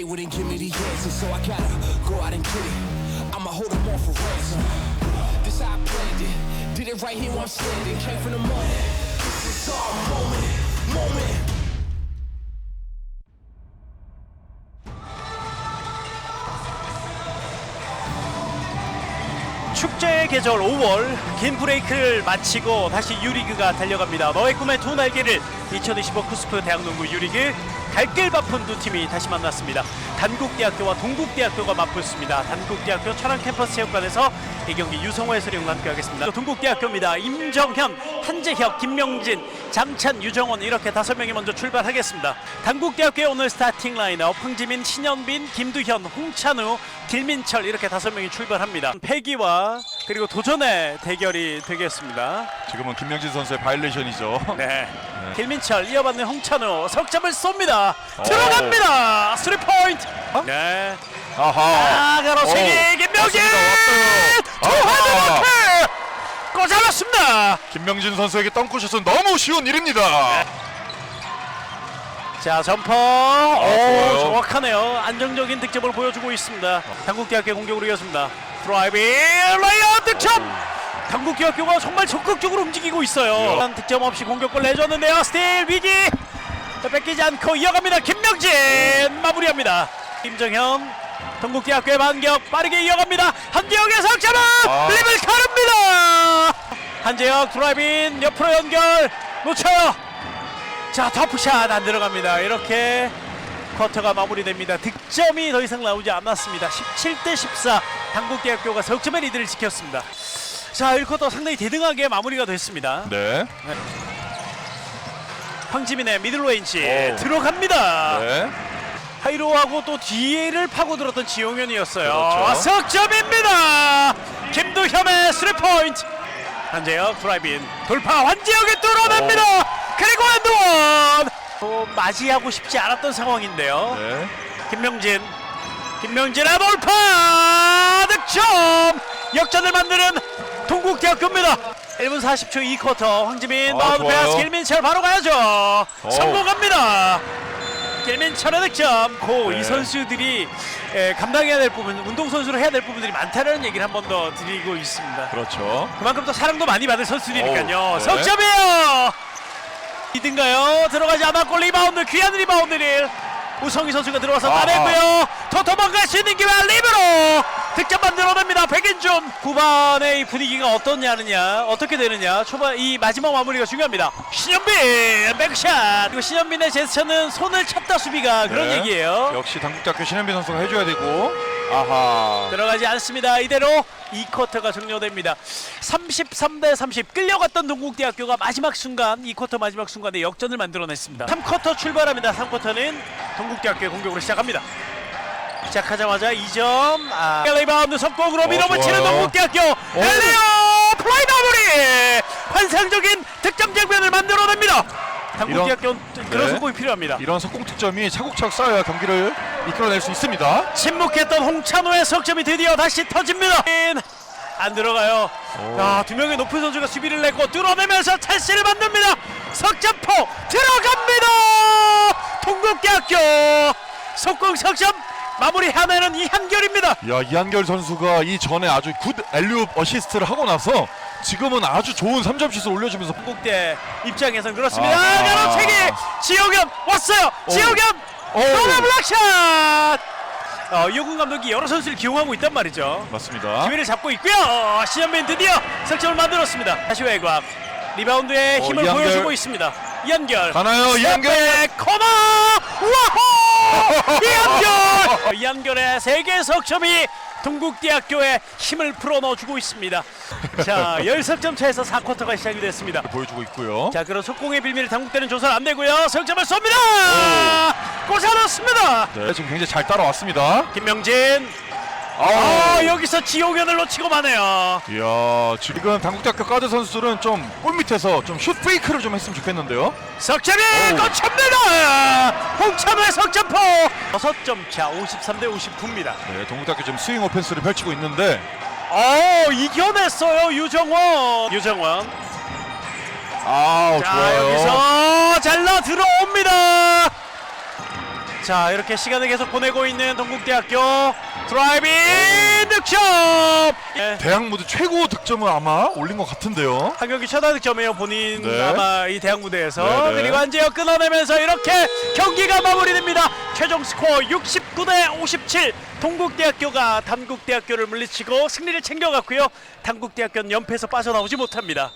they wouldn't give me the answer, so I gotta go out and get it. I'ma hold them off for ransom. This how I planned it. Did it right here where I'm standing. Came from the mud. This is our moment, moment. 축제의 계절 5월 긴 브레이크를 마치고 다시 유리그가 달려갑니다. 너의 꿈의 두 날개를 2025 쿠스프 대학농구 유리그 갈길 바쁜 두 팀이 다시 만났습니다. 단국대학교와 동국대학교가 맞붙습니다. 단국대학교 천안 캠퍼스 체육관에서 이 경기 유성호 해설위원과 함께하겠습니다. 동국대학교입니다. 임정현, 한재혁, 김명진, 장찬, 유정원 이렇게 다섯 명이 먼저 출발하겠습니다. 단국대학교의 오늘 스타팅 라인업 황지민, 신현빈, 김두현, 홍찬우, 길민철 이렇게 다섯 명이 출발합니다. 패기와 그리고 도전의 대결이 되겠습니다. 지금은 김명진 선수의 바일레이션이죠. 네. 길민철 이어받는 홍찬우 석점을 쏩니다. 들어갑니다. 스리 포인트. 네. 아하. 아, 가로채기 오, 김명진 왔습니다, 왔어요. 투하드 아하. 마크 꽂아놨습니다. 김명진 선수에게 덩크슛은 너무 쉬운 일입니다. 자 점퍼 오 좋아요. 정확하네요. 안정적인 득점을 보여주고 있습니다. 당국대학교 공격으로 이어집니다. 드라이빙 레이업 득점. 당국대학교가 정말 적극적으로 움직이고 있어요. 이야. 득점 없이 공격골 내줬는데요. 스틸 위기 자, 뺏기지 않고 이어갑니다. 김명진 마무리합니다. 김정현 동국대학교의 반격 빠르게 이어갑니다. 한재혁의 석점은 아. 립을 가릅니다. 한재혁 드라이빙 옆으로 연결 놓쳐요. 자 터프샷 안 들어갑니다. 이렇게 쿼터가 마무리됩니다. 득점이 더 이상 나오지 않았습니다. 17대 14 당국대학교가 석점의 리드를 지켰습니다. 자 1쿼터 상당히 대등하게 마무리가 됐습니다. 네. 황지민의 미들레인지 오. 들어갑니다. 네. 하이로하고 또 뒤를 파고들었던 지용현이었어요. 그렇죠. 석점입니다. 김두현의 3포인트. 한재혁 드라이빙 돌파 환재혁이 뚫어냅니다 그리고 또 맞이하고 싶지 않았던 상황인데요. 네. 김명진. 김명진의 돌파 득점! 역전을 만드는 동국대학교입니다. 1분 40초 2쿼터. 황지민 아, 마운드 좋아요. 패스. 길민철 바로 가야죠. 성공합니다. 길민철의 득점. 고 이 네. 선수들이 에, 감당해야 될 부분 운동선수로 해야 될 부분들이 많다는 얘기를 한 번 더 드리고 있습니다. 그렇죠. 그만큼 또 사랑도 많이 받을 선수들이니까요. 네. 석점이에요 이든가요? 들어가지 않았고 리바운드 귀한 리바운드를 우성희 선수가 들어와서. 따내고요. 더 도망갈 수 있는 기회 리브로 득점 만들어냅니다 백인준 후반의 이 분위기가 어떻냐느냐 어떻게 되느냐 초반 이 마지막 마무리가 중요합니다 신현빈 백샷 그리고 신현빈의 제스처는 손을 쳤다 수비가 그런 네. 얘기예요 역시 당국대학교 신현빈 선수가 해줘야 되고. 아하. 들어가지 않습니다. 이대로 2쿼터가 종료됩니다. 33대 30 끌려갔던 동국대학교가 마지막 순간 2쿼터 마지막 순간에 역전을 만들어냈습니다. 3쿼터 출발합니다. 3쿼터는 동국대학교의 공격으로 시작합니다. 시작하자마자 2점 아, 리바운드 속공으로 어, 밀어붙이는. 동국대학교 엘리오 플라이 마무리 환상적인 득점 장면을 만들어냅니다. 당국대학교는 그런 네. 속공이 필요합니다. 이런 속공 득점이 차곡차곡 쌓여야 경기를 이끌어낼 수 있습니다. 침묵했던 홍찬호의 석점이 드디어 다시 터집니다. 안 들어가요. 오. 아, 두 명의 높은 선수가 수비를 내고 뚫어내면서 찬스를 만듭니다. 석점포 들어갑니다. 동국대학교 속공 석점 마무리하면은 이한결입니다. 야 이한결 선수가 이 전에 아주 굿 엘리웁 어시스트를 하고 나서 지금은 아주 좋은 3점 슛을 올려주면서 동국대 입장에선 그렇습니다. 아하. 가로채기 지호겸 왔어요. 오. 지호겸 오. 노래 블락샷. 어, 이호근 감독이 여러 선수를 기용하고 있단 말이죠. 맞습니다. 기회를 잡고 있고요. 어, 신현빈 드디어 석점을 만들었습니다. 다시 외곽 리바운드에 어, 힘을 이한결. 보여주고 있습니다. 이한결 가나요, 이한결? 코너 이한결 이한결의 세개 석점이 동국대학교에 힘을 풀어넣어주고 있습니다. 자, 10석점 차에서 4쿼터가 시작이 됐습니다. 보여주고 있고요. 자, 그런 속공의 빌미를 당국대는 조선 안 되고요. 석점을 쏩니다. 꽂아넣습니다. 네, 지금 굉장히 잘 따라왔습니다. 김명진 아 여기서 지용현을 놓치고 마네요. 이야, 지금 당국대학교 가드 선수들은 좀 골 밑에서 좀 슛 페이크를 좀 했으면 좋겠는데요. 석점이 오. 꽂힙니다. 홍찬호의 석점포. 6점 차 53 대 59입니다. 네, 동국대학교 지금 스윙 오펜스를 펼치고 있는데 어 이겨냈어요 유정원. 유정원. 아, 자 좋아요. 여기서 잘라 들어옵니다. 자 이렇게 시간을 계속 보내고 있는 동국대학교 드라이빙 득점! 예, 대학 무대 최고 득점을 아마 올린 것 같은데요. 한 경기 최다 득점이에요 본인 네. 아마 이 대학 무대에서. 네, 네. 그리고 한재혁 끊어내면서 이렇게 경기가 마무리됩니다. 최종 스코어 69 대 57 동국대학교가 단국대학교를 물리치고 승리를 챙겨갔고요. 단국대학교는 연패에서 빠져나오지 못합니다